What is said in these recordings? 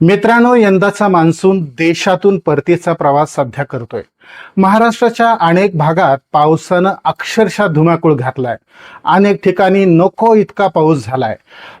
मित्रांनो यंदाचा मान्सून देशातून परतीचा प्रवास सध्या करतोय. महाराष्ट्राच्या अनेक भागात पावसानं अक्षरशः धुमाकूळ घातलाय. अनेक ठिकाणी नको इतका पाऊस झालाय.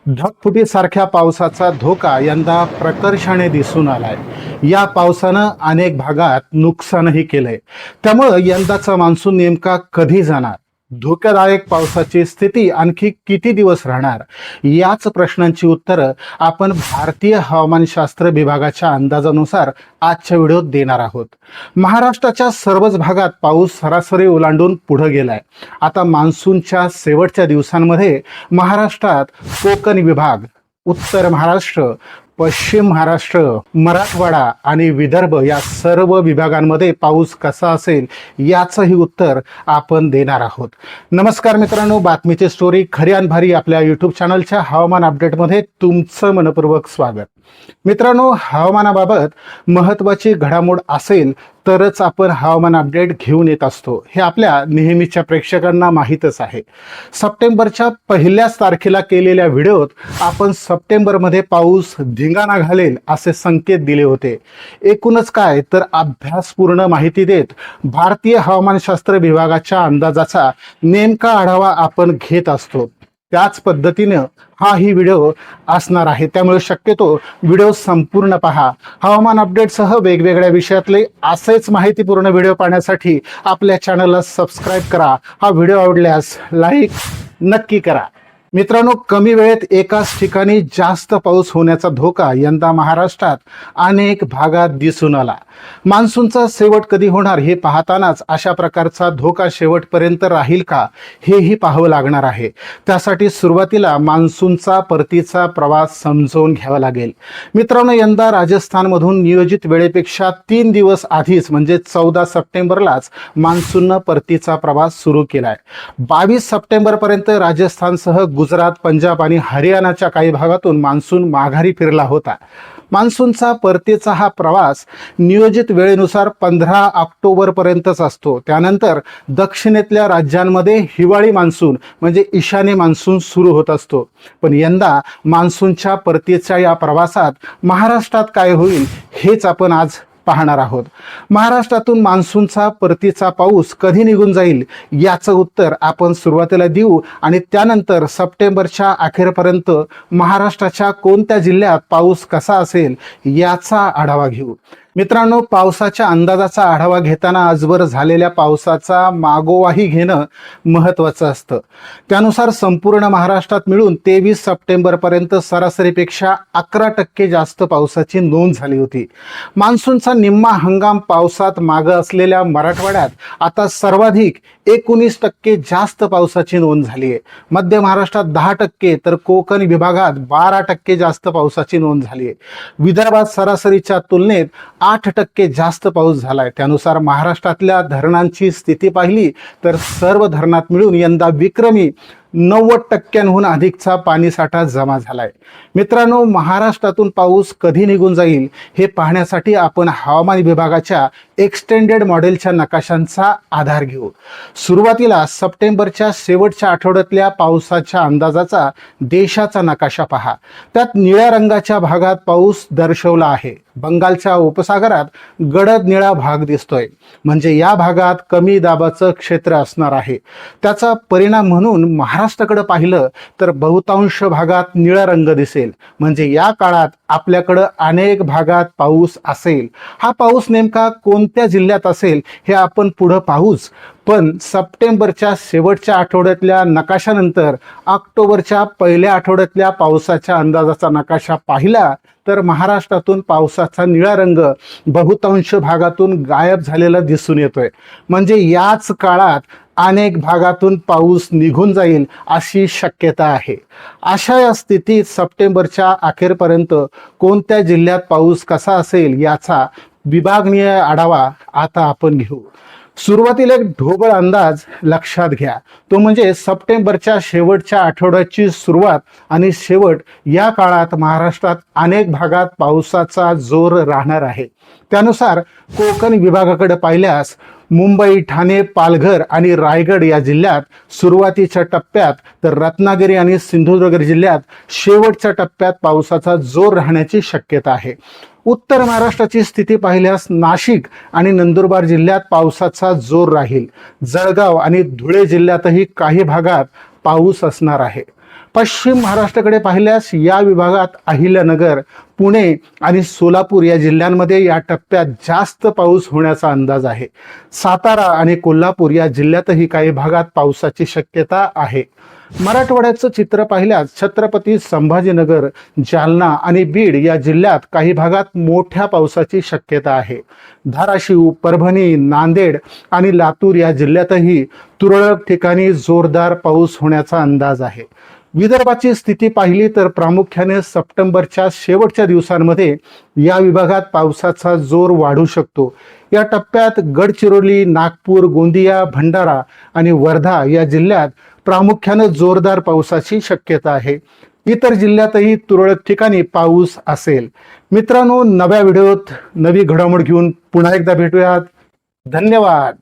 ढगफुटीसारख्या पावसाचा धोका यंदा प्रकर्षाने दिसून आलाय. या पावसानं अनेक भागात नुकसानही केलंय. त्यामुळं यंदाचा मान्सून नेमका कधी जाणार? धोकादायक पावसाची स्थिती आणखी किती दिवस राहणार? याच प्रश्नांची उत्तरं आपण भारतीय हवामानशास्त्र विभागाच्या अंदाजानुसार आजच्या व्हिडिओत देणार आहोत. महाराष्ट्राच्या सर्वच भागात पाऊस सरासरी ओलांडून पुढे गेलाय. आता मान्सूनच्या शेवटच्या दिवसांमध्ये महाराष्ट्रात कोकण विभाग उत्तर महाराष्ट्र पश्चिम महाराष्ट्र मराठवाडा आणि विदर्भ या सर्व विभागांमध्ये पाऊस कसा असेल याचंही उत्तर आपण देणार आहोत. नमस्कार मित्रांनो बातमीची स्टोरी खरी आणि भारी आपल्या यूट्यूब चॅनलच्या हवामान अपडेटमध्ये तुमचं मनपूर्वक स्वागत. मित्रांनो हवामानाबाबत महत्त्वाची घडामोड असेल तरच आपण हवामान अपडेट घेऊन येत असतो. हे आपल्या नेहमीच्या प्रेक्षकांना माहीतच आहे. सप्टेंबरच्या पहिल्याच तारखेला केलेल्या व्हिडिओत आपण सप्टेंबरमध्ये पाऊस धिंगाणा घालेल असे संकेत दिले होते. एकूणच काय तर अभ्यासपूर्ण माहिती देत भारतीय हवामानशास्त्र विभागाच्या अंदाजाचा नेमका आढावा आपण घेत असतो. त्याच पद्धतीनं हा ही व्हिडिओ असणार आहे. त्यामुळे शक्यतो व्हिडिओ संपूर्ण पहा. हवामान अपडेटसह वेगवेगळ्या विषयातले असेच माहितीपूर्ण व्हिडिओ पाहण्यासाठी आपल्या चॅनलला सबस्क्राईब करा. हा व्हिडिओ आवडल्यास लाईक नक्की करा. मित्रांनो कमी वेळेत एकाच ठिकाणी जास्त पाऊस होण्याचा धोका यंदा महाराष्ट्रात अनेक भागात दिसून आला. मान्सूनचा शेवट कधी होणार हे पाहतानाच अशा प्रकारचा धोका शेवटपर्यंत राहील का हेही पाहावं लागणार आहे. त्यासाठी सुरुवातीला मान्सूनचा परतीचा प्रवास समजवून घ्यावा लागेल. मित्रांनो यंदा राजस्थानमधून नियोजित वेळेपेक्षा तीन दिवस आधीच म्हणजे चौदा सप्टेंबरलाच मान्सूननं परतीचा प्रवास सुरू केलाय. बावीस सप्टेंबरपर्यंत राजस्थानसह गुजरात गुजरात पंजाब आणि हरियाणाच्या काही भागातून मान्सून माघारी फिरला होता. मान्सूनचा परतीचा हा प्रवास नियोजित वेळेनुसार पंधरा ऑक्टोबरपर्यंतच असतो. त्यानंतर दक्षिणेतल्या राज्यांमध्ये हिवाळी मान्सून म्हणजे ईशान्य मान्सून सुरू होत असतो. पण यंदा मान्सूनच्या परतीच्या या प्रवासात महाराष्ट्रात काय होईल हेच आपण आज पाहणार आहोत. महाराष्ट्रातून मान्सूनचा परतीचा पाऊस कधी निघून जाईल याचं उत्तर आपण सुरुवातीला देऊ आणि त्यानंतर सप्टेंबरच्या अखेरपर्यंत महाराष्ट्राच्या कोणत्या जिल्ह्यात पाऊस कसा असेल याचा आढावा घेऊ. मित्रांनो पावसाच्या अंदाजाचा आढावा घेताना आजवर झालेल्या पावसाचा मागोवाही घेणं महत्त्वाचं असतं. त्यानुसार संपूर्ण महाराष्ट्रात मिळून तेवीस सप्टेंबरपर्यंत सरासरीपेक्षा अकरा टक्के जास्त पावसाची नोंद झाली होती. मान्सूनचा निम्मा हंगाम पावसात मागं असलेल्या मराठवाड्यात आता सर्वाधिक एकोणीस टक्के जास्त पावसाची नोंद झाली आहे. मध्य महाराष्ट्रात दहा टक्के तर कोकण विभागात बारा टक्के जास्त पावसाची नोंद झाली आहे. विदर्भात सरासरीच्या तुलनेत आठ टक्के जास्त पाऊस झालाय. त्यानुसार महाराष्ट्रातल्या धरणांची स्थिती पाहिली तर सर्व धरणात मिळून यंदा विक्रमी नव्वद टक्क्यांहून अधिकचा पाणीसाठा जमा झालाय. मित्रांनो महाराष्ट्रातून पाऊस कधी निघून जाईल हे पाहण्यासाठी आपण हवामान विभागाच्या एक्सटेंडेड मॉडेलच्या नकाशांचा आधार घेऊ. सुरुवातीला सप्टेंबरच्या शेवटच्या आठवड्यातल्या पावसाच्या अंदाजाचा देशाचा नकाशा पहा. त्यात निळ्या रंगाच्या भागात पाऊस दर्शवला आहे. बंगालच्या उपसागरात गडद निळा भाग दिसतोय. म्हणजे या भागात कमी दाबाचं क्षेत्र असणार आहे. त्याचा परिणाम म्हणून महाराष्ट्राकडे पाहिलं तर बहुतांश भागात निळा रंग दिसेल. म्हणजे या काळात आपल्याकडं अनेक भागात पाऊस असेल. हा पाऊस नेमका कोणत्या जिल्ह्यात असेल हे आपण पुढं पाहूच. पण सप्टेंबरच्या शेवटच्या आठवड्यातल्या नकाशानंतर ऑक्टोबरच्या पहिल्या आठवड्यातल्या पावसाच्या अंदाजाचा नकाशा पाहिला तर महाराष्ट्रातून पावसाचा निळा रंग बहुतांश भागातून गायब झालेला दिसून येतोय. म्हणजे याच काळात अनेक भागातून पाऊस निघून जाईल अशी शक्यता आहे. अशा या स्थितीत सप्टेंबरच्या अखेरपर्यंत कोणत्या जिल्ह्यात पाऊस कसा असेल याचा विभागनीय आढावा आता आपण घेऊ. सुरुवातीला एक ढोबळ अंदाज लक्षात घ्या. तो म्हणजे सप्टेंबरच्या शेवटच्या आठवड्याची सुरुवात आणि शेवट या काळात महाराष्ट्रात अनेक भागात पावसाचा जोर राहणार आहे. त्यानुसार कोकण विभागाकडे पाहिल्यास मुंबई ठाणे पालघर आणि रायगड या जिल्ह्यात सुरुवातीच्या टप्प्यात तर रत्नागिरी आणि सिंधुदुर्ग जिल्ह्यात शेवटच्या टप्प्यात पावसाचा जोर राहण्याची शक्यता आहे. उत्तर महाराष्ट्राची स्थिती पाहिल्यास नाशिक आणि नंदुरबार जिल्ह्यात पावसाचा जोर राहील. जळगाव आणि धुळे जिल्ह्यातही काही भागात पाऊस असणार आहे. पश्चिम महाराष्ट्राकडे पाहिल्यास या विभागात अहिल्यानगर पुणे आणि सोलापूर या जिल्ह्यांमध्ये या टप्प्यात जास्त पाऊस होण्याचा अंदाज आहे. सातारा आणि कोल्हापूर या जिल्ह्यातही काही भागात पावसाची शक्यता आहे. मराठवाड्याचं चित्र पाहिल्यास छत्रपती संभाजीनगर जालना आणि बीड या जिल्ह्यात काही भागात मोठ्या पावसाची शक्यता आहे. धाराशिव परभणी नांदेड आणि लातूर या जिल्ह्यातही तुरळक ठिकाणी जोरदार पाऊस होण्याचा अंदाज आहे. विदर्भाची स्थिती पाहिली तर प्रामुख्याने सप्टेंबरच्या शेवटच्या दिवसांमध्ये या विभागात पावसाचा जोर वाढू शकतो. या टप्प्यात गडचिरोली नागपूर गोंदिया भंडारा आणि वर्धा या जिल्ह्यात प्रामुख्यानं जोरदार पावसाची शक्यता आहे. इतर जिल्ह्यातही तुरळक ठिकाणी पाऊस असेल. मित्रांनो नव्या व्हिडिओत नवी घडामोड घेऊन पुन्हा एकदा भेटूयात. धन्यवाद!